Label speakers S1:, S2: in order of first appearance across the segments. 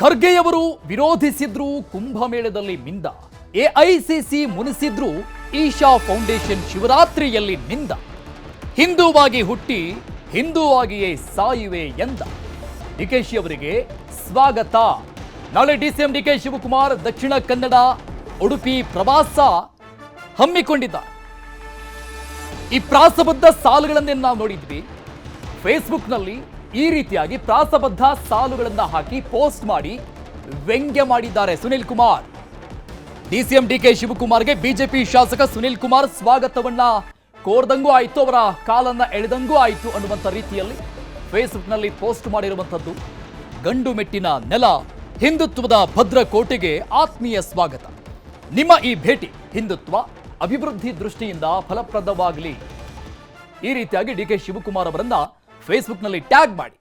S1: ಖರ್ಗೆಯವರು ವಿರೋಧಿಸಿದ್ರು ಕುಂಭಮೇಳದಲ್ಲಿ ಮಿಂದ ಎಐಸಿಸಿ ಮುನಿಸಿದ್ರು ಈಶಾ ಫೌಂಡೇಶನ್ ಶಿವರಾತ್ರಿಯಲ್ಲಿ ನಿಂದ. ಹಿಂದೂವಾಗಿ ಹುಟ್ಟಿ ಹಿಂದೂವಾಗಿಯೇ ಸಾಯುವೆ ಎಂದ. ಡಿಕೆಶಿ ಅವರಿಗೆ ಸ್ವಾಗತ. ನಾಳೆ ಡಿಸಿಎಂ ಡಿಕೆ ಶಿವಕುಮಾರ್ ದಕ್ಷಿಣ ಕನ್ನಡ, ಉಡುಪಿ ಪ್ರವಾಸ ಹಮ್ಮಿಕೊಂಡಿದ್ದಾರೆ ಈ ಪ್ರಾಸಬದ್ಧ ಸಾಲುಗಳನ್ನೇ ನಾವು ನೋಡಿದ್ವಿ. ಫೇಸ್ಬುಕ್ನಲ್ಲಿ ಈ ರೀತಿಯಾಗಿ ಪ್ರಾಸಬದ್ಧ ಸಾಲುಗಳನ್ನ ಹಾಕಿ ಪೋಸ್ಟ್ ಮಾಡಿ ವ್ಯಂಗ್ಯ ಮಾಡಿದ್ದಾರೆ ಸುನಿಲ್ ಕುಮಾರ್. ಡಿಸಿಎಂ ಡಿಕೆ ಶಿವಕುಮಾರ್ಗೆ ಬಿಜೆಪಿ ಶಾಸಕ ಸುನಿಲ್ ಕುಮಾರ್ ಸ್ವಾಗತವನ್ನ ಕೋರ್ದಂಗೂ ಆಯಿತು, ಅವರ ಕಾಲನ್ನ ಎಳೆದಂಗೂ ಆಯಿತು ಅನ್ನುವಂಥ ರೀತಿಯಲ್ಲಿ ಫೇಸ್ಬುಕ್ನಲ್ಲಿ ಪೋಸ್ಟ್ ಮಾಡಿರುವಂಥದ್ದು. ಗಂಡು ಮೆಟ್ಟಿನ ನೆಲ, ಹಿಂದುತ್ವದ ಭದ್ರ ಕೋಟೆಗೆ ಆತ್ಮೀಯ ಸ್ವಾಗತ. ನಿಮ್ಮ ಈ ಭೇಟಿ ಹಿಂದುತ್ವ, ಅಭಿವೃದ್ಧಿ ದೃಷ್ಟಿಯಿಂದ ಫಲಪ್ರದವಾಗಲಿ. ಈ ರೀತಿಯಾಗಿ ಡಿ ಕೆ ಶಿವಕುಮಾರ್ ಅವರನ್ನ ಫೇಸ್ಬುಕ್ನಲ್ಲಿ ಟ್ಯಾಗ್ ಮಾಡಿ.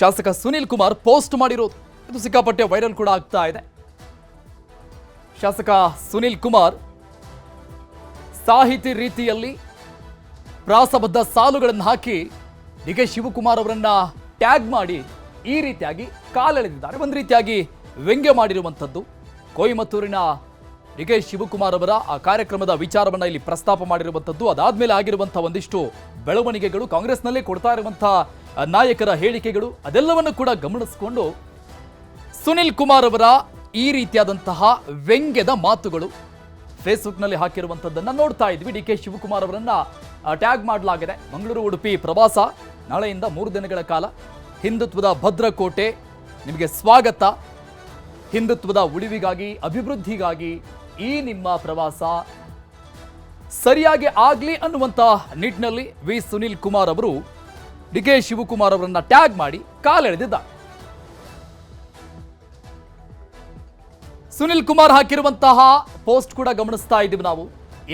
S1: ಶಾಸಕ ಸುನಿಲ್ ಕುಮಾರ್ ಪೋಸ್ಟ್ ಮಾಡಿರೋದು. ಇದು ಸಿಕ್ಕಾಪಟ್ಟೆ ವೈರಲ್ ಕೂಡ ಆಗ್ತಾ ಇದೆ. ಶಾಸಕ ಸುನಿಲ್ ಕುಮಾರ್ ಸಾಹಿತಿ ರೀತಿಯಲ್ಲಿ ಪ್ರಾಸಬದ್ಧ ಸಾಲುಗಳನ್ನು ಹಾಕಿ ಡಿ ಕೆ ಶಿವಕುಮಾರ್ ಅವರನ್ನ ಟ್ಯಾಗ್ ಮಾಡಿ ಈ ರೀತಿಯಾಗಿ ಕಾಲೆಳೆದಿದ್ದಾರೆ. ಒಂದು ರೀತಿಯಾಗಿ ವ್ಯಂಗ್ಯ ಮಾಡಿರುವಂಥದ್ದು. ಕೊಯಮತ್ತೂರಿನ ಡಿ ಕೆ ಶಿವಕುಮಾರ್ ಅವರ ಆ ಕಾರ್ಯಕ್ರಮದ ವಿಚಾರವನ್ನ ಇಲ್ಲಿ ಪ್ರಸ್ತಾಪ ಮಾಡಿರುವಂಥದ್ದು, ಅದಾದ್ಮೇಲೆ ಆಗಿರುವಂತಹ ಒಂದಿಷ್ಟು ಬೆಳವಣಿಗೆಗಳು ಕಾಂಗ್ರೆಸ್ನಲ್ಲೇ ಕೊಡ್ತಾ ಇರುವಂತಹ ನಾಯಕರ ಹೇಳಿಕೆಗಳು, ಅದೆಲ್ಲವನ್ನು ಕೂಡ ಗಮನಿಸಿಕೊಂಡು ಸುನಿಲ್ ಕುಮಾರ್ ಅವರ ಈ ರೀತಿಯಾದಂತಹ ವ್ಯಂಗ್ಯದ ಮಾತುಗಳು ಫೇಸ್ಬುಕ್ನಲ್ಲಿ ಹಾಕಿರುವಂಥದ್ದನ್ನು ನೋಡ್ತಾ ಇದ್ವಿ. ಡಿ ಕೆ ಶಿವಕುಮಾರ್ ಅವರನ್ನ ಟ್ಯಾಗ್ ಮಾಡಲಾಗಿದೆ. ಮಂಗಳೂರು, ಉಡುಪಿ ಪ್ರವಾಸ, ನಾಳೆಯಿಂದ ಮೂರು ದಿನಗಳ ಕಾಲ ಹಿಂದುತ್ವದ ಭದ್ರಕೋಟೆ, ನಿಮಗೆ ಸ್ವಾಗತ. ಹಿಂದುತ್ವದ ಉಳಿವಿಗಾಗಿ, ಅಭಿವೃದ್ಧಿಗಾಗಿ ಈ ನಿಮ್ಮ ಪ್ರವಾಸ ಸರಿಯಾಗಿ ಆಗಲಿ ಅನ್ನುವಂತ ನಿಟ್ಟಿನಲ್ಲಿ ವಿ ಸುನಿಲ್ ಕುಮಾರ್ ಅವರು, ಡಿ ಕೆ ಶಿವಕುಮಾರ್ ಅವರನ್ನ ಟ್ಯಾಗ್ ಮಾಡಿ ಕಾಲೆಳೆದಿದ್ದಾರೆ. ಸುನಿಲ್ ಕುಮಾರ್ ಹಾಕಿರುವಂತಹ ಪೋಸ್ಟ್ ಕೂಡ ಗಮನಿಸ್ತಾ ಇದ್ದೀವಿ ನಾವು.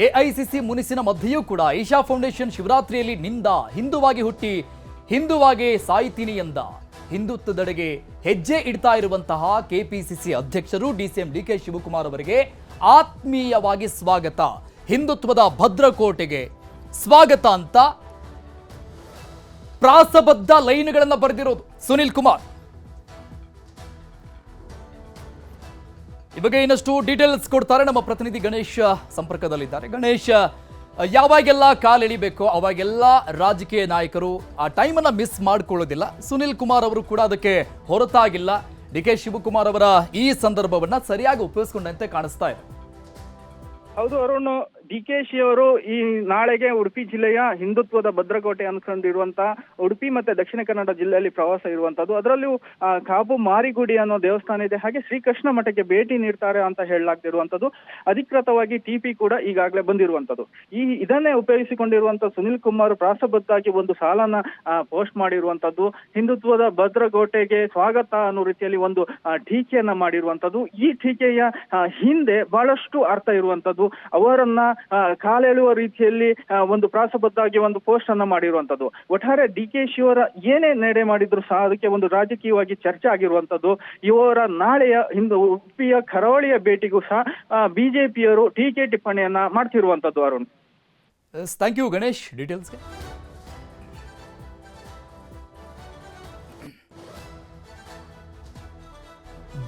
S1: ಎಐಸಿಸಿ ಮುನಿಸಿನ ಮಧ್ಯೆಯೂ ಕೂಡ ಈಶಾ ಫೌಂಡೇಶನ್ ಶಿವರಾತ್ರಿಯಲ್ಲಿ ನಿಂದ ಹಿಂದುವಾಗಿ ಹುಟ್ಟಿ ಹಿಂದುವಾಗಿ ಸಾಯ್ತೀನಿ ಎಂದ ಹಿಂದುತ್ವದೆಡೆಗೆ ಹೆಜ್ಜೆ ಇಡ್ತಾ ಇರುವಂತಹ ಕೆಪಿಸಿಸಿ ಅಧ್ಯಕ್ಷರು ಡಿಸಿಎಂ ಡಿ ಕೆ ಶಿವಕುಮಾರ್ ಅವರಿಗೆ ಆತ್ಮೀಯವಾಗಿ ಸ್ವಾಗತ. ಹಿಂದುತ್ವದ ಭದ್ರಕೋಟೆಗೆ ಸ್ವಾಗತ ಅಂತ ಪ್ರಾಸಬದ್ಧ ಲೈನ್ಗಳನ್ನು ಬರೆದಿರೋದು ಸುನಿಲ್ ಕುಮಾರ್. ಬಗ್ಗೆ ಇನ್ನಷ್ಟು ಡೀಟೇಲ್ಸ್ ಕೊಡ್ತಾರೆ ನಮ್ಮ ಪ್ರತಿನಿಧಿ ಗಣೇಶ್ ಸಂಪರ್ಕದಲ್ಲಿದ್ದಾರೆ. ಗಣೇಶ್ ಯಾವಾಗೆಲ್ಲ ಕಾಲೆಳಿಬೇಕೋ ಅವಾಗೆಲ್ಲ ರಾಜಕೀಯ ನಾಯಕರು ಆ ಟೈಮನ್ನು ಮಿಸ್ ಮಾಡಿಕೊಳ್ಳೋದಿಲ್ಲ. ಸುನಿಲ್ ಕುಮಾರ್ ಅವರು ಕೂಡ ಅದಕ್ಕೆ ಹೊರತಾಗಿಲ್ಲ. ಡಿ ಕೆ ಶಿವಕುಮಾರ್ ಅವರ ಈ ಸಂದರ್ಭವನ್ನ ಸರಿಯಾಗಿ ಉಪಯೋಗಿಸ್ಕೊಂಡಂತೆ ಕಾಣಿಸ್ತಾ ಇದೆ.
S2: ಹೌದು, ಅರುಣ್ ಡಿ ಕೆ ಶಿ ಅವರು ಈ ನಾಳೆಗೆ ಉಡುಪಿ ಜಿಲ್ಲೆಯ ಹಿಂದುತ್ವದ ಭದ್ರಕೋಟೆ ಅನ್ಕೊಂಡಿರುವಂತ ಉಡುಪಿ ಮತ್ತೆ ದಕ್ಷಿಣ ಕನ್ನಡ ಜಿಲ್ಲೆಯಲ್ಲಿ ಪ್ರವಾಸ ಇರುವಂತದ್ದು. ಅದರಲ್ಲೂ ಕಾಬು ಮಾರಿಗುಡಿ ಅನ್ನೋ ದೇವಸ್ಥಾನ ಇದೆ. ಹಾಗೆ ಶ್ರೀಕೃಷ್ಣ ಮಠಕ್ಕೆ ಭೇಟಿ ನೀಡ್ತಾರೆ ಅಂತ ಹೇಳಲಾಗ್ತಿರುವಂತದ್ದು. ಅಧಿಕೃತವಾಗಿ ಟಿಪಿ ಕೂಡ ಈಗಾಗಲೇ ಬಂದಿರುವಂತದ್ದು. ಈ, ಇದನ್ನೇ ಉಪಯೋಗಿಸಿಕೊಂಡಿರುವಂತ ಸುನಿಲ್ ಕುಮಾರ್ ಪ್ರಾಸಬದ್ಧಾಗಿ ಒಂದು ಸಾಲನ ಪೋಸ್ಟ್ ಮಾಡಿರುವಂತದ್ದು. ಹಿಂದುತ್ವದ ಭದ್ರಕೋಟೆಗೆ ಸ್ವಾಗತ ಅನ್ನೋ ರೀತಿಯಲ್ಲಿ ಒಂದು ಟೀಕೆಯನ್ನ ಮಾಡಿರುವಂತದ್ದು. ಈ ಟೀಕೆಯ ಹಿಂದೆ ಬಹಳಷ್ಟು ಅರ್ಥ ಇರುವಂತದ್ದು. ಅವರನ್ನ ಕಾಲೆಳುವ ರೀತಿಯಲ್ಲಿ ಒಂದು ಪ್ರಾಸಬದ್ಧವಾಗಿ ಒಂದು ಪೋಸ್ಟ್ ಅನ್ನ ಮಾಡಿರುವಂತದ್ದು. ಒಟ್ಟಾರೆ ಡಿ ಕೆ ಶಿವರ ಏನೇ ನಡೆ ಮಾಡಿದ್ರು ಸಹ ಅದಕ್ಕೆ ಒಂದು ರಾಜಕೀಯವಾಗಿ ಚರ್ಚೆ ಆಗಿರುವಂತದ್ದು. ಇವರ ನಾಳೆಯ ಹಿಂದೆ ಉಡುಪಿಯ ಕರಾವಳಿಯ ಭೇಟಿಗೂ ಸಹ ಬಿಜೆಪಿಯವರು ಟೀಕೆ ಟಿಪ್ಪಣಿಯನ್ನ ಮಾಡ್ತಿರುವಂತದ್ದು ಅರುಣ್.
S1: ಥ್ಯಾಂಕ್ ಯು ಗಣೇಶ್ ಡೀಟೇಲ್ಸ್ಗೆ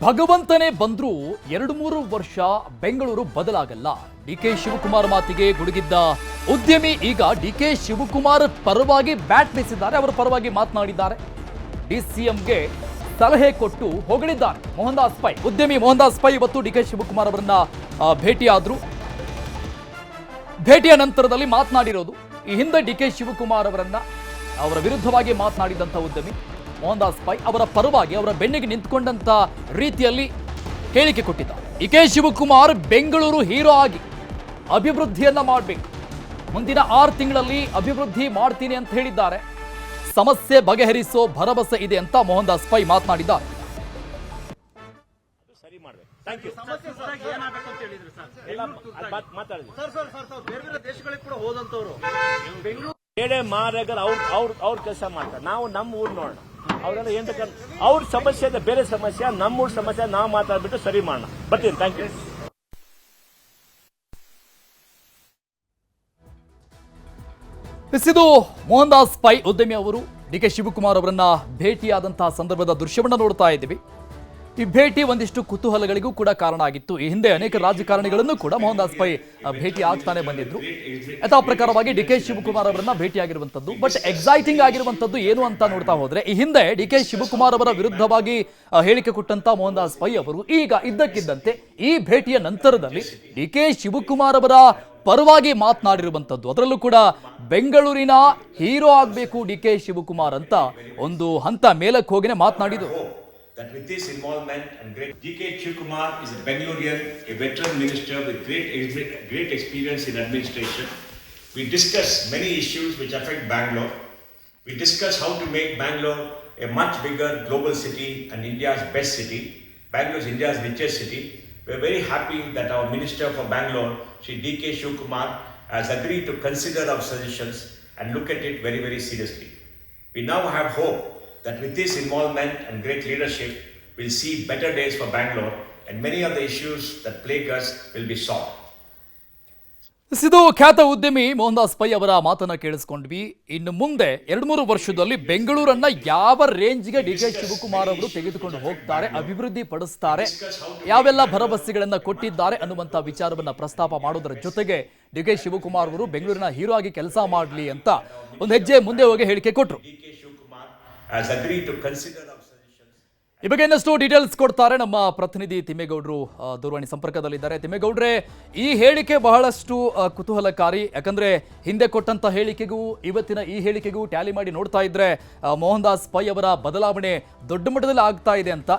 S1: ಭಗವಂತನೇ ಬಂದರೂ ಎರಡು ಮೂರು ವರ್ಷ ಬೆಂಗಳೂರು ಬದಲಾಗಲ್ಲ. ಡಿ ಕೆ ಶಿವಕುಮಾರ್ ಮಾತಿಗೆ ಗುಡುಗಿದ್ದ ಉದ್ಯಮಿ ಈಗ ಡಿ ಕೆ ಶಿವಕುಮಾರ್ ಪರವಾಗಿ ಬ್ಯಾಟ್ ಬೀಸಿದ್ದಾರೆ, ಅವರ ಪರವಾಗಿ ಮಾತನಾಡಿದ್ದಾರೆ. ಡಿಸಿಎಂಗೆ ಸಲಹೆ ಕೊಟ್ಟು ಹೊಗಳಿದ್ದಾರೆ. ಮೋಹನ್ ದಾಸ್ ಪೈ, ಉದ್ಯಮಿ ಮೋಹನ್ ದಾಸ್ ಪೈ ಇವತ್ತು ಡಿ ಕೆ ಶಿವಕುಮಾರ್ ಅವರನ್ನ ಭೇಟಿಯಾದ್ರು. ಭೇಟಿಯ ನಂತರದಲ್ಲಿ ಮಾತನಾಡಿರೋದು. ಈ ಹಿಂದೆ ಡಿ ಕೆ ಶಿವಕುಮಾರ್ ಅವರನ್ನ, ಅವರ ವಿರುದ್ಧವಾಗಿ ಮಾತನಾಡಿದಂಥ ಉದ್ಯಮಿ. ಮೋಹನ್ ದಾಸ್ ಪೈ ಅವರ ಪರವಾಗಿ ಅವರ ಬೆನ್ನಿಗೆ ನಿಂತ್ಕೊಂಡಂತ ರೀತಿಯಲ್ಲಿ ಹೇಳಿಕೆ ಕೊಟ್ಟಿದ್ದ. ಇಕೆ ಕೆ ಶಿವಕುಮಾರ್ ಬೆಂಗಳೂರು ಹೀರೋ ಆಗಿ ಅಭಿವೃದ್ಧಿಯನ್ನ ಮಾಡಬೇಕು. ಮುಂದಿನ ಆರು ತಿಂಗಳಲ್ಲಿ ಅಭಿವೃದ್ಧಿ ಮಾಡ್ತೀನಿ ಅಂತ ಹೇಳಿದ್ದಾರೆ. ಸಮಸ್ಯೆ ಬಗೆಹರಿಸೋ ಭರವಸೆ ಇದೆ ಅಂತ ಮೋಹನ್ ದಾಸ್ ಪೈ ಮಾತನಾಡಿದ್ದಾರೆ
S3: ಸರಿ ಮಾಡ್ಬೇಕು. ಥ್ಯಾಂಕ್ ಯು ಎಲ್ಲ ಮಾತ್- ಮಾತಾಡಿದ್ವಿ.
S4: ಸರ್ ಸರ್ ಸರ್ ಸರ್ ಬೇರೆ ಬೇರೆ ದೇಶಗಳಿಗೆ ಕೂಡ ಹೋದಂತವ್ರು. ಬೆಂಗಳೂರು
S3: ಬೇರೆ ಮಾರಾಗಲ್ಲ ಅವ್ರ ಅವ್ರ ಅವ್ರ ಕೆಲಸ ಮಾಡ್ತಾರೆ. ನಾವು ನಮ್ಮ ಊರ್ ನೋಡೋಣ. ಅವರೆಲ್ಲ ಏನ್ ಅವ್ರ ಸಮಸ್ಯೆ ಇದೆ ಬೇರೆ ಸಮಸ್ಯೆ, ನಮ್ಮೂರ್ ಸಮಸ್ಯೆ, ನಾವು ಮಾತಾಡ್ಬಿಟ್ಟು ಸರಿ ಮಾಡೋಣ. ಬರ್ತೀನಿ ಥ್ಯಾಂಕ್ ಯು
S1: ಇದು ಮೋಹನ್ ದಾಸ್ ಪೈ ಉದ್ಯಮಿ ಅವರು ಡಿ ಕೆ ಶಿವಕುಮಾರ್ ಅವರನ್ನ ಭೇಟಿಯಾದಂತಹ ಸಂದರ್ಭದ ದೃಶ್ಯವನ್ನ ನೋಡ್ತಾ ಇದ್ದೀವಿ. ಈ ಭೇಟಿ ಒಂದಿಷ್ಟು ಕುತೂಹಲಗಳಿಗೂ ಕೂಡ ಕಾರಣ ಆಗಿತ್ತು. ಈ ಹಿಂದೆ ಅನೇಕ ರಾಜಕಾರಣಿಗಳನ್ನು ಕೂಡ ಮೋಹನ್ ದಾಸ್ ಪೈ ಭೇಟಿ ಆಗ್ತಾನೆ ಬಂದಿದ್ರು. ಯಥಾ ಪ್ರಕಾರವಾಗಿ ಡಿ ಕೆ ಶಿವಕುಮಾರ್ ಅವರನ್ನ ಭೇಟಿಯಾಗಿರುವಂತದ್ದು ಬಟ್ ಎಕ್ಸೈಟಿಂಗ್ ಆಗಿರುವಂತದ್ದು ಏನು ಅಂತ ನೋಡ್ತಾ ಹೋದ್ರೆ, ಈ ಹಿಂದೆ ಡಿ ಕೆ ಶಿವಕುಮಾರ್ ಅವರ ವಿರುದ್ಧವಾಗಿ ಹೇಳಿಕೆ ಕೊಟ್ಟಂತ ಮೋಹನ್ ದಾಸ್ ಪೈ ಅವರು ಈಗ ಇದ್ದಕ್ಕಿದ್ದಂತೆ ಈ ಭೇಟಿಯ ನಂತರದಲ್ಲಿ ಡಿ ಕೆ ಶಿವಕುಮಾರ್ ಅವರ ಪರವಾಗಿ ಮಾತನಾಡಿರುವಂತದ್ದು ಅದರಲ್ಲೂ ಕೂಡ ಬೆಂಗಳೂರಿನ ಹೀರೋ ಆಗಬೇಕು ಡಿ ಕೆ ಶಿವಕುಮಾರ್ ಅಂತ ಒಂದು ಹಂತ ಮೇಲಕ್ಕೆ ಹೋಗಿನೇ ಮಾತನಾಡಿದ್ರು.
S5: That with this involvement and great DK Shivakumar is a Bangalorean, a veteran minister with great great experience in administration. We discuss many issues which affect Bangalore. We discuss how to make Bangalore a much bigger global city and India's best city. Bangalore is India's richest city. We are very happy that our Minister for Bangalore, Shri DK Shivakumar, has agreed to consider our suggestions and look at it very, very seriously. We now have hope that with this involvement and great leadership, we'll see better days for Bangalore and many of the issues that plague us will be solved.
S1: ಸಿದು ಖ್ಯಾತ ಉದ್ಯಮಿ Mohan Das pi ಅವರ ಮಾತನ್ನ ಕೇಳಿಸ್ಕೊಂಡ್ವಿ ಇನ್ನು ಮುಂದೆ ಎರಡು ಮೂರು ವರ್ಷದಲ್ಲಿ ಬೆಂಗಳೂರನ್ನ ಯಾವ ರೇಂಜ್ಗೆ ಡಿ ಕೆ ಶಿವಕುಮಾರ್ ಅವರು ತೆಗೆದುಕೊಂಡು ಹೋಗ್ತಾರೆ ಅಭಿವೃದ್ಧಿ ಪಡಿಸ್ತಾರೆ ಯಾವೆಲ್ಲ ಭರವಸೆಗಳನ್ನ ಕೊಟ್ಟಿದ್ದಾರೆ ಅನ್ನುವಂಥ ವಿಚಾರವನ್ನ ಪ್ರಸ್ತಾಪ ಮಾಡೋದರ ಜೊತೆಗೆ ಡಿ ಕೆ ಶಿವಕುಮಾರ್ ಅವರು ಬೆಂಗಳೂರಿನ ಹೀರೋ ಆಗಿ ಕೆಲಸ ಮಾಡಲಿ ಅಂತ ಒಂದು ಹೆಜ್ಜೆ ಮುಂದೆ ಹೋಗಿ ಹೇಳಿಕೆ
S5: ಕೊಟ್ಟರು has agreed to consider our suggestions.
S1: ಈ ಬಗ್ಗೆ ಇನ್ನಷ್ಟು ಡೀಟೇಲ್ಸ್ ಕೊಡ್ತಾರೆ ನಮ್ಮ ಪ್ರತಿನಿಧಿ ತಿಮ್ಮೇಗೌಡರು ಆ, ದೂರವಾಣಿ ಸಂಪರ್ಕದಲ್ಲಿದ್ದಾರೆ. ತಿಮ್ಮೇಗೌಡ್ರೆ ಈ ಹೇಳಿಕೆ ಬಹಳಷ್ಟು ಆ, ಕುತೂಹಲಕಾರಿ. ಯಾಕಂದ್ರೆ ಹಿಂದೆ ಕೊಟ್ಟಂತ ಹೇಳಿಕೆಗೂ ಇವತ್ತಿನ ಈ ಹೇಳಿಕೆಗೂ ಟ್ಯಾಲಿ ಮಾಡಿ ನೋಡ್ತಾ ಇದ್ರೆ ಆ, ಮೋಹನ್ ದಾಸ್ ಪೈ ಅವರ ಬದಲಾವಣೆ ದೊಡ್ಡ ಮಟ್ಟದಲ್ಲಿ ಆಗ್ತಾ ಇದೆ ಅಂತ.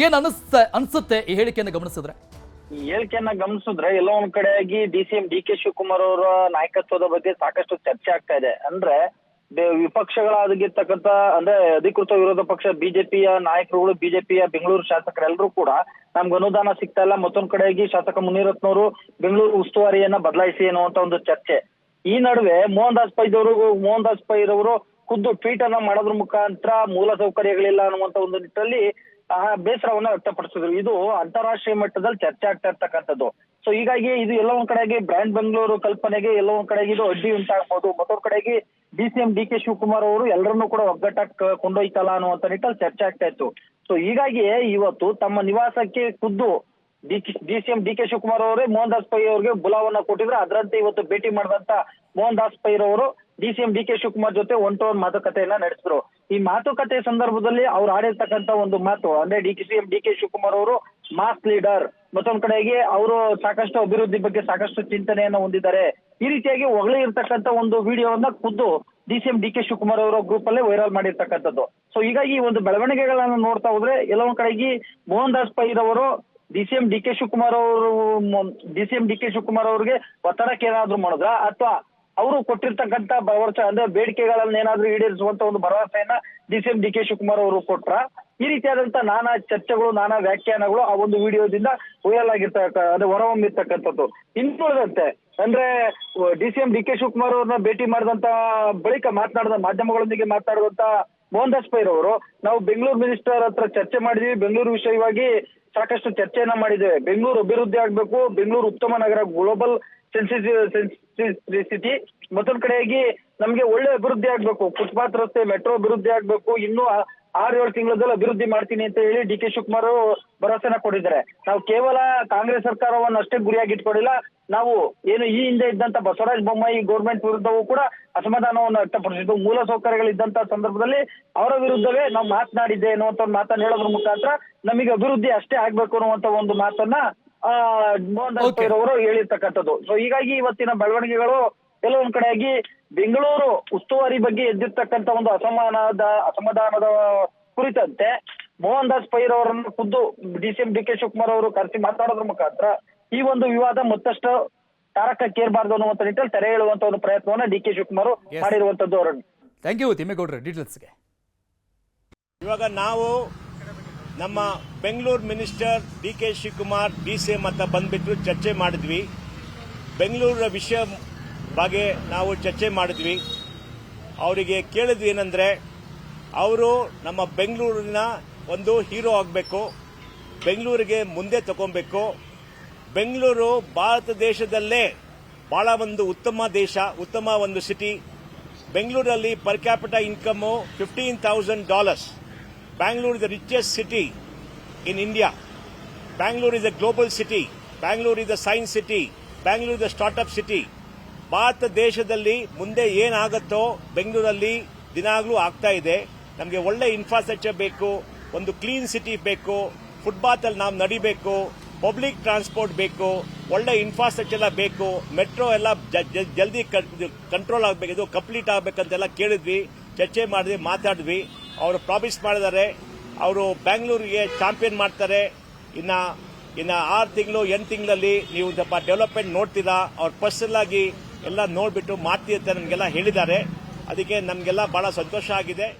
S1: ಏನ್ ಅನಿಸ್ತ ಅನ್ಸುತ್ತೆ ಈ ಹೇಳಿಕೆಯನ್ನು ಗಮನಿಸಿದ್ರೆ?
S6: ಈ ಹೇಳಿಕೆಯನ್ನ ಗಮನಿಸಿದ್ರೆ ಎಲ್ಲೋ ಒಂದ್ ಕಡೆಯಾಗಿ D C M D K Shivakumar ಅವರ ನಾಯಕತ್ವದ ಬಗ್ಗೆ ಸಾಕಷ್ಟು ಚರ್ಚೆ ಆಗ್ತಾ ಇದೆ. ಅಂದ್ರೆ ವಿಪಕ್ಷಗಳಾಗಿರ್ತಕ್ಕಂತ ಅಂದ್ರೆ ಅಧಿಕೃತ ವಿರೋಧ ಪಕ್ಷ, ಬಿಜೆಪಿಯ ನಾಯಕರುಗಳು, ಬಿಜೆಪಿಯ ಬೆಂಗಳೂರು ಶಾಸಕರೆಲ್ಲರೂ ಕೂಡ ನಮ್ಗೆ ಅನುದಾನ ಸಿಗ್ತಾ ಇಲ್ಲ. ಮತ್ತೊಂದ್ ಕಡೆಯಾಗಿ ಶಾಸಕ ಮುನಿರತ್ನವರು ಬೆಂಗಳೂರು ಉಸ್ತುವಾರಿಯನ್ನ ಬದಲಾಯಿಸಿ ಅನ್ನುವಂತ ಒಂದು ಚರ್ಚೆ. ಈ ನಡುವೆ ಮೋಹನ್ ದಾಸ್ ಪೈದವರು ಮೋಹನ್ ದಾಸ್ ಪೈರವರು ಖುದ್ದು ಟ್ವೀಟ್ ಅನ್ನ ಮಾಡೋದ್ರ ಮುಖಾಂತರ ಮೂಲ ಸೌಕರ್ಯಗಳಿಲ್ಲ ಅನ್ನುವಂತ ಒಂದು ನಿಟ್ಟಲ್ಲಿ, ಆ, ಬೇಸರವನ್ನ ವ್ಯಕ್ತಪಡಿಸಿದ್ರು. ಇದು ಅಂತಾರಾಷ್ಟ್ರೀಯ ಮಟ್ಟದಲ್ಲಿ ಚರ್ಚೆ ಆಗ್ತಾ ಇರ್ತಕ್ಕಂಥದ್ದು. ಸೊ ಹೀಗಾಗಿ ಇದು ಎಲ್ಲ ಒಂದ್ ಕಡೆಗೆ ಬ್ರ್ಯಾಂಡ್ ಬೆಂಗಳೂರು ಕಲ್ಪನೆಗೆ ಎಲ್ಲ ಒಂದ್ ಕಡೆಗೆ ಇದು ಅಡ್ಡಿ ಉಂಟಾಗ್ಬೋದು. ಮತ್ತೊಂದ್ ಕಡೆಗೆ D C M D K Shivakumar ಅವರು ಎಲ್ಲರನ್ನೂ ಕೂಡ ಒಗ್ಗಟ್ಟಾಗಿ ಕೊಂಡೊಯ್ತಲ್ಲ ಅನ್ನುವಂತ ನಿಟ್ಟಲ್ಲಿ ಚರ್ಚೆ ಆಗ್ತಾ ಇತ್ತು. ಸೊ ಹೀಗಾಗಿ ಇವತ್ತು ತಮ್ಮ ನಿವಾಸಕ್ಕೆ ಖುದ್ದು D D C M D K Shivakumar ಅವರೇ ಮೋಹನ್ ದಾಸ್ ಪೈ ಅವರಿಗೆ ಬುಲಾವನ್ನ ಕೊಟ್ಟಿದ್ರು. ಅದರಂತೆ ಇವತ್ತು ಭೇಟಿ ಮಾಡಿದಂತ ಮೋಹನ್ ದಾಸ್ ಪೈ ಅವರು D C M D K Shivakumar ಜೊತೆ ಒನ್ ಟು ಒನ್ ಮಾತುಕತೆಯನ್ನ ನಡೆಸಿದ್ರು. ಈ ಮಾತುಕತೆ ಸಂದರ್ಭದಲ್ಲಿ ಅವ್ರು ಆಡಿರ್ತಕ್ಕಂತ ಒಂದು ಮಾತು, ಅಂದ್ರೆ D C M D K Shivakumar ಅವರು ಮಾಸ್ ಲೀಡರ್ ಮತ್ತೊಂದ್ ಕಡೆಗೆ ಅವರು ಸಾಕಷ್ಟು ಅಭಿವೃದ್ಧಿ ಬಗ್ಗೆ ಸಾಕಷ್ಟು ಚಿಂತನೆಯನ್ನ ಹೊಂದಿದ್ದಾರೆ. ಈ ರೀತಿಯಾಗಿ ಹೊಗಳಿ ಇರ್ತಕ್ಕಂತ ಒಂದು ವಿಡಿಯೋವನ್ನ ಖುದ್ದು D C M D K Shivakumar ಅವರ ಗ್ರೂಪ್ ಅಲ್ಲೇ ವೈರಲ್ ಮಾಡಿರ್ತಕ್ಕಂಥದ್ದು. ಸೊ ಹೀಗಾಗಿ ಈ ಒಂದು ಬೆಳವಣಿಗೆಗಳನ್ನ ನೋಡ್ತಾ ಹೋದ್ರೆ ಎಲ್ಲೊಂದ್ ಕಡೆಗೆ ಮೋಹನ್ ದಾಸ್ ಪೈ ಅವರು D C M D K Shivakumar ಅವರು D C M D K Shivakumar ಅವ್ರಿಗೆ ಒತ್ತಡಕ್ಕೆ ಏನಾದ್ರು ಮಾಡಿದ್ರ? ಅಥವಾ ಅವರು ಕೊಟ್ಟಿರ್ತಕ್ಕಂತ ಭರವಸೆ, ಅಂದ್ರೆ ಬೇಡಿಕೆಗಳನ್ನ ಏನಾದ್ರೂ ಈಡೇರಿಸುವಂತ ಒಂದು ಭರವಸೆಯನ್ನ D C M D K Shivakumar ಅವರು ಕೊಟ್ರ? ಈ ರೀತಿಯಾದಂತ ನಾನಾ ಚರ್ಚೆಗಳು, ನಾನಾ ವ್ಯಾಖ್ಯಾನಗಳು ಆ ಒಂದು ವಿಡಿಯೋದಿಂದ ವೈರಲ್ ಆಗಿರ್ತಕ್ಕ ಅದು ಹೊರಹೊಮ್ಮಿರ್ತಕ್ಕಂಥದ್ದು. ಇನ್ನುಳಿದಂತೆ ಅಂದ್ರೆ, D C M D K Shivakumar ಅವ್ರನ್ನ ಭೇಟಿ ಮಾಡಿದಂತ ಬಳಿಕ ಮಾತನಾಡಿದ ಮಾಧ್ಯಮಗಳೊಂದಿಗೆ ಮಾತನಾಡುವಂತ ಮೋಹನ್ ದಾಸ್ ಅವರು, ನಾವು ಬೆಂಗಳೂರು ಮಿನಿಸ್ಟರ್ ಹತ್ರ ಚರ್ಚೆ ಮಾಡಿದ್ವಿ, ಬೆಂಗಳೂರು ವಿಷಯವಾಗಿ ಸಾಕಷ್ಟು ಚರ್ಚೆಯನ್ನ ಮಾಡಿದ್ದೇವೆ. ಬೆಂಗಳೂರು ಅಭಿವೃದ್ಧಿ ಆಗ್ಬೇಕು, ಬೆಂಗಳೂರು ಉತ್ತಮ ನಗರ ಗ್ಲೋಬಲ್ ಸಿಟಿ ಮತ್ತೊಂದ್ ಕಡೆಯಾಗಿ ನಮ್ಗೆ ಒಳ್ಳೆ ಅಭಿವೃದ್ಧಿ ಆಗ್ಬೇಕು. ಫುಟ್ಪಾತ್ ರಸ್ತೆ, ಮೆಟ್ರೋ ಅಭಿವೃದ್ಧಿ ಆಗ್ಬೇಕು. ಇನ್ನೂ ಆರು ಏಳು ತಿಂಗಳದಲ್ಲಿ ಅಭಿವೃದ್ಧಿ ಮಾಡ್ತೀನಿ ಅಂತ ಹೇಳಿ ಡಿ ಕೆ ಶಿವಕುಮಾರ್ ಅವರು ಭರವಸೆನ ಕೊಟ್ಟಿದ್ದಾರೆ. ನಾವು ಕೇವಲ ಕಾಂಗ್ರೆಸ್ ಸರ್ಕಾರವನ್ನು ಅಷ್ಟೇ ಗುರಿಯಾಗಿ ಇಟ್ಕೊಂಡಿಲ್ಲ ನಾವು ಏನು ಈ ಹಿಂದೆ ಇದ್ದಂತ ಬಸವರಾಜ ಬೊಮ್ಮಾಯಿ ಗೌರ್ಮೆಂಟ್ ವಿರುದ್ಧವೂ ಕೂಡ ಅಸಮಾಧಾನವನ್ನು ವ್ಯಕ್ತಪಡಿಸಿದ್ದು. ಮೂಲ ಸೌಕರ್ಯಗಳಿದ್ದಂತ ಸಂದರ್ಭದಲ್ಲಿ ಅವರ ವಿರುದ್ಧವೇ ನಾವು ಮಾತನಾಡಿದ್ದೆ ಅನ್ನುವಂತ ಒಂದು ಮಾತನ್ನ ಹೇಳೋದ್ರ ಮುಖಾಂತರ ನಮಗೆ ಅಭಿವೃದ್ಧಿ ಅಷ್ಟೇ ಆಗ್ಬೇಕು ಅನ್ನುವಂತ ಒಂದು ಮಾತನ್ನ ಆ ಮೋಹನ್ ದಾಸ್ ಅವರು ಹೇಳಿರ್ತಕ್ಕಂಥದ್ದು. ಸೊ ಹೀಗಾಗಿ ಇವತ್ತಿನ ಬೆಳವಣಿಗೆಗಳು ಕೆಲವೊಂದ್ ಕಡೆಯಾಗಿ ಬೆಂಗಳೂರು ಉಸ್ತುವಾರಿ ಬಗ್ಗೆ ಎದ್ದಿರ್ತಕ್ಕಂಥ ಒಂದು ಅಸಮಾನದ ಅಸಮಾಧಾನದ ಕುರಿತಂತೆ ಮೋಹನ್ ದಾಸ್ ಪೈರ್ ಅವರನ್ನು ಖುದ್ದು D C M D K Shivakumar ಅವರು ಕರೆಸಿ ಮಾತಾಡೋದ್ರ ಮುಖಾಂತರ ಈ ಒಂದು ವಿವಾದ ಮತ್ತಷ್ಟು ತಾರಕಕ್ಕೇರ್ಬಾರ್ದು ಅನ್ನುವಂತ ನಿಟ್ಟಲ್ಲಿ ತೆರೆ ಹೇಳುವಂತ ಒಂದು ಪ್ರಯತ್ನವನ್ನ ಡಿ ಕೆ ಶಿವಕುಮಾರ್. ಮಾಡಿರುವಂತದ್ದು ಅವರನ್ನು.
S1: ಥ್ಯಾಂಕ್ ಯು ತಿಮ್ಮೇಗೌಡ್ರೆ ಡೀಟೇಲ್ಸ್ಗೆ
S3: ಇವಾಗ ನಾವು ನಮ್ಮ Bengaluru minister D K Shivakumar D C M ಅಂತ ಬಂದ್ಬಿಟ್ಟು ಚರ್ಚೆ ಮಾಡಿದ್ವಿ. ಬೆಂಗಳೂರ ವಿಷಯ ಬಗ್ಗೆ ನಾವು ಚರ್ಚೆ ಮಾಡಿದ್ವಿ. ಅವರಿಗೆ ಕೇಳಿದ್ವಿ ಏನಂದ್ರೆ, ಅವರು ನಮ್ಮ ಬೆಂಗಳೂರಿನ ಒಂದು ಹೀರೋ ಆಗಬೇಕು, ಬೆಂಗಳೂರಿಗೆ ಮುಂದೆ ತಗೊಬೇಕು ಬೆಂಗಳೂರು ಭಾರತ ದೇಶದಲ್ಲೇ ಬಹಳ ಒಂದು ಉತ್ತಮ ದೇಶ, ಉತ್ತಮ ಒಂದು ಸಿಟಿ ಬೆಂಗಳೂರಲ್ಲಿ per capita income fifteen thousand dollars Bangalore the richest city in India Bangalore is a global city Bangalore is a science city Bangalore is a startup city. ಭಾರತ ದೇಶದಲ್ಲಿ ಮುಂದೆ ಏನಾಗುತ್ತೋ ಬೆಂಗಳೂರಲ್ಲಿ ದಿನಾಗಲೂ ಆಗ್ತಾ ಇದೆ. ನಮಗೆ ಒಳ್ಳೆ ಇನ್ಫ್ರಾಸ್ಟ್ರಕ್ಚರ್ ಬೇಕು, ಒಂದು ಕ್ಲೀನ್ ಸಿಟಿ ಬೇಕು ಫುಟ್ಪಾತ್ ಅಲ್ಲಿ ನಾವು ನಡಿಬೇಕು ಪಬ್ಲಿಕ್ ಟ್ರಾನ್ಸ್ಪೋರ್ಟ್ ಬೇಕು, ಒಳ್ಳೆ ಇನ್ಫ್ರಾಸ್ಟ್ರಕ್ಚರ್ ಎಲ್ಲ ಬೇಕು ಮೆಟ್ರೋ ಎಲ್ಲ ಜಲ್ದಿ ಕಂಟ್ರೋಲ್ ಆಗಬೇಕು, ಇದು ಕಂಪ್ಲೀಟ್ ಆಗಬೇಕಂತೆಲ್ಲ ಕೇಳಿದ್ವಿ, ಚರ್ಚೆ ಮಾಡಿದ್ವಿ, ಮಾತಾಡಿದ್ವಿ. ಅವರು ಪ್ರಾಮಿಸ್ ಮಾಡಿದ್ದಾರೆ, ಅವರು ಬ್ಯಾಂಗ್ಳೂರಿಗೆ ಚಾಂಪಿಯನ್ ಮಾಡ್ತಾರೆ. ಇನ್ನು ಇನ್ನು ಆರು ತಿಂಗಳು, ಎಂಟು ತಿಂಗಳಲ್ಲಿ ನೀವು ಸ್ವಲ್ಪ ಡೆವಲಪ್ಮೆಂಟ್ ನೋಡ್ತೀರಾ, ಅವ್ರು ಪರ್ಸನಲ್ ಆಗಿ ಎಲ್ಲ ನೋಡ್ಬಿಟ್ಟು ಮಾತಿ ಅಂತ ನಮಗೆಲ್ಲ ಹೇಳಿದ್ದಾರೆ. ಅದಕ್ಕೆ ನಮಗೆಲ್ಲ ಬಹಳ ಸಂತೋಷ ಆಗಿದೆ.